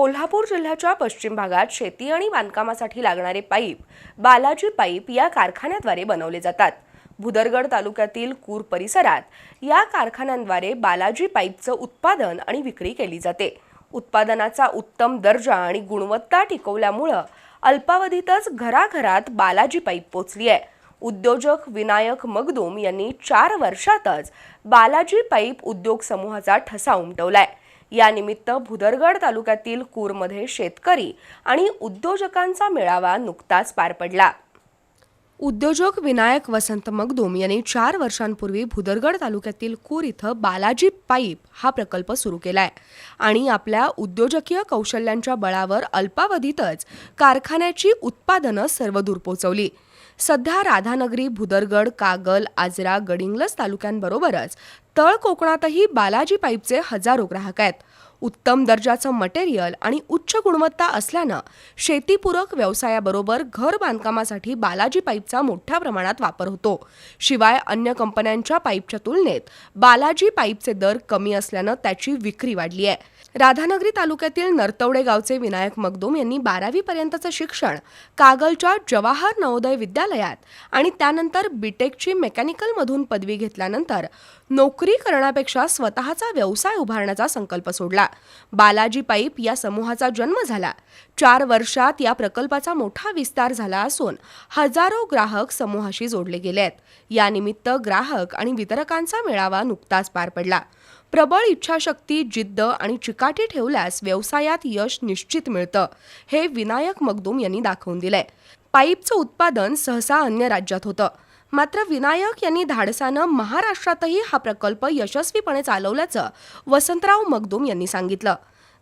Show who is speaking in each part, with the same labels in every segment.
Speaker 1: कोल्हापूर जिल्ह्याच्या पश्चिम भागात शेती आणि बांधकामासाठी लागणारे पाईप बालाजी पाईप या कारखान्याद्वारे बनवले जातात. भुदरगड तालुक्यातील कूर परिसरात या कारखान्यांद्वारे बालाजी पाईपचं उत्पादन आणि विक्री केली जाते. उत्पादनाचा उत्तम दर्जा आणि गुणवत्ता टिकवल्यामुळं अल्पावधीतच घराघरात बालाजी पाईप पोचली आहे. उद्योजक विनायक मगदूम यांनी चार वर्षातच बालाजी पाईप उद्योग समूहाचा ठसा उमटवलाय. यानिमित्त भुदरगड तालुक्यातील कूरमध्ये शेतकरी आणि उद्योजकांचा मेळावा नुकताच पार पडला. उद्योजक विनायक वसंत मगदुम यांनी चार वर्षांपूर्वी भुदरगड तालुक्यातील कूर इथं बालाजी पाईप हा प्रकल्प सुरू केला आहे आणि आपल्या उद्योजकीय कौशल्यांच्या बळावर अल्पावधीतच कारखान्याची उत्पादनं सर्वदूर पोहोचवली सध्या राधानगरी भुदरगड कागल आजरा गडिंग्लज तालुक्यांबरोबरच तळ कोकणातही बालाजी पाईपचे हजारो ग्राहक आहेत. उत्तम दर्जाचं मटेरियल आणि उच्च गुणवत्ता असल्यानं शेतीपूरक व्यवसायाबरोबर घर बांधकामासाठी बालाजी पाईपचा मोठ्या प्रमाणात वापर होतो. शिवाय अन्य कंपन्यांच्या पाईपच्या तुलनेत बालाजी पाईपचे दर कमी असल्यानं त्याची विक्री वाढली आहे. राधानगरी तालुक्यातील नरतवडे गावचे विनायक मगदूम यांनी बारावी पर्यंतचं शिक्षण कागलच्या जवाहर नवोदय विद्यालयात आणि त्यानंतर बीटेकची मेकॅनिकलमधून पदवी घेतल्यानंतर नोकरी करण्यापेक्षा स्वतःचा व्यवसाय उभारण्याचा संकल्प सोडला. बालाजी पाईप या समूहाचा जन्म झाला. चार वर्षात या प्रकल्पाचा मोठा विस्तार झाला असून हजारो ग्राहक समूहाशी जोडले गेले आहेत यानिमित्त ग्राहक आणि वितरकांचा मेळावा नुकताच पार पडला. प्रबळ इच्छाशक्ती जिद्द आणि चिकाटी ठेवल्यास व्यवसायात यश निश्चित मिळतं हे विनायक मगदूम यांनी दाखवून दिलंय. पाईपचं उत्पादन सहसा अन्य राज्यात होतं. मात्र विनायक यांनी धाडसानं महाराष्ट्रातही हा प्रकल्प यशस्वीपणे चालवल्याचं वसंतराव मगदूम यांनी सांगितलं.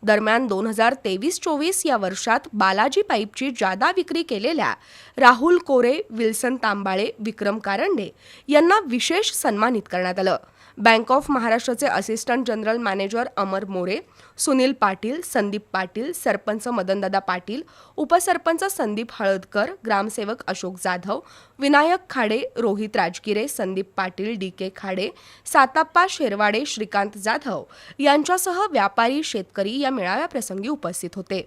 Speaker 1: दरम्यान दोन हजार तेवीस चोवीस या वर्षात बालाजी पाईपची जादा विक्री केलेल्या राहुल कोरे विल्सन तांबाळे विक्रम कारंडे यांना विशेष सन्मानित करण्यात आलं. बँक ऑफ महाराष्ट्राचे assistant general manager Amar More Sunil Patil Sandeep Patil sarpanch मदनदादा Patil उपसरपंच संदीप हळदकर ग्रामसेवक अशोक जाधव विनायक खाडे रोहित राजगिरे संदीप पाटील डी के खाडे साताप्पा शेरवाडे श्रीकांत जाधव यांच्यासह व्यापारी शेतकरी या मेळाव्याप्रसंगी उपस्थित होते.